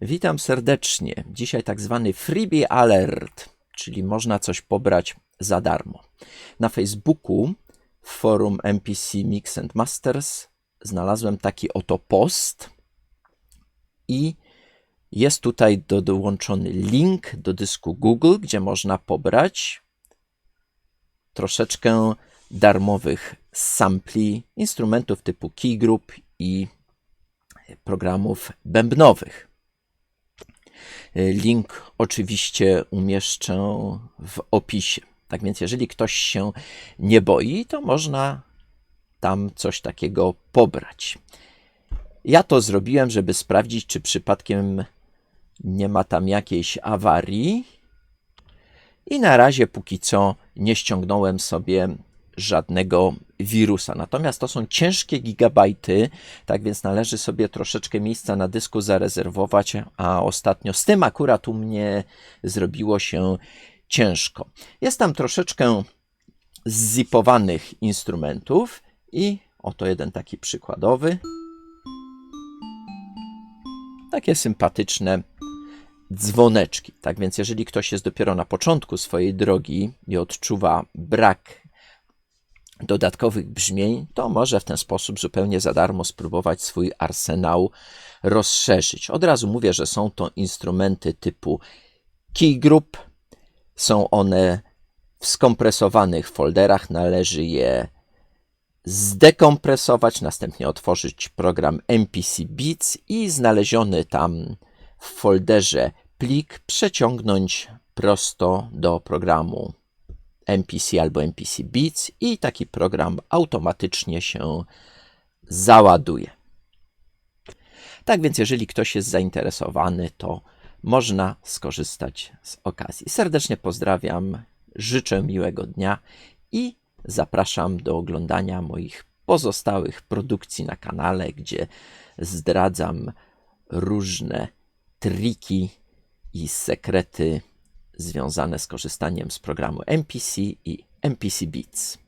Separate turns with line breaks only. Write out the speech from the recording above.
Witam serdecznie. Dzisiaj tak zwany freebie alert, czyli można coś pobrać za darmo. Na Facebooku w forum MPC Mix and Masters znalazłem taki oto post i jest tutaj do, dołączony link do dysku Google, gdzie można pobrać troszeczkę darmowych sampli instrumentów typu Key Group i programów bębnowych. Link oczywiście umieszczę w opisie. Tak więc, jeżeli ktoś się nie boi, to można tam coś takiego pobrać. Ja to zrobiłem, żeby sprawdzić, czy przypadkiem nie ma tam jakiejś awarii. I na razie, póki co, nie ściągnąłem sobie żadnego wirusa. Natomiast to są ciężkie gigabajty, tak więc należy sobie troszeczkę miejsca na dysku zarezerwować, a ostatnio z tym akurat u mnie zrobiło się ciężko. Jest tam troszeczkę zzipowanych instrumentów i oto jeden taki przykładowy. Takie sympatyczne dzwoneczki. Tak więc, jeżeli ktoś jest dopiero na początku swojej drogi i odczuwa brak dodatkowych brzmień, to może w ten sposób zupełnie za darmo spróbować swój arsenał rozszerzyć. Od razu mówię, że są to instrumenty typu Key Group. Są one w skompresowanych folderach. Należy je zdekompresować, następnie otworzyć program MPC Beats i znaleziony tam w folderze plik przeciągnąć prosto do programu MPC albo MPC Beats i taki program automatycznie się załaduje. Tak więc, jeżeli ktoś jest zainteresowany, to można skorzystać z okazji. Serdecznie pozdrawiam, życzę miłego dnia i zapraszam do oglądania moich pozostałych produkcji na kanale, gdzie zdradzam różne triki i sekrety związane z korzystaniem z programu MPC i MPC Beats.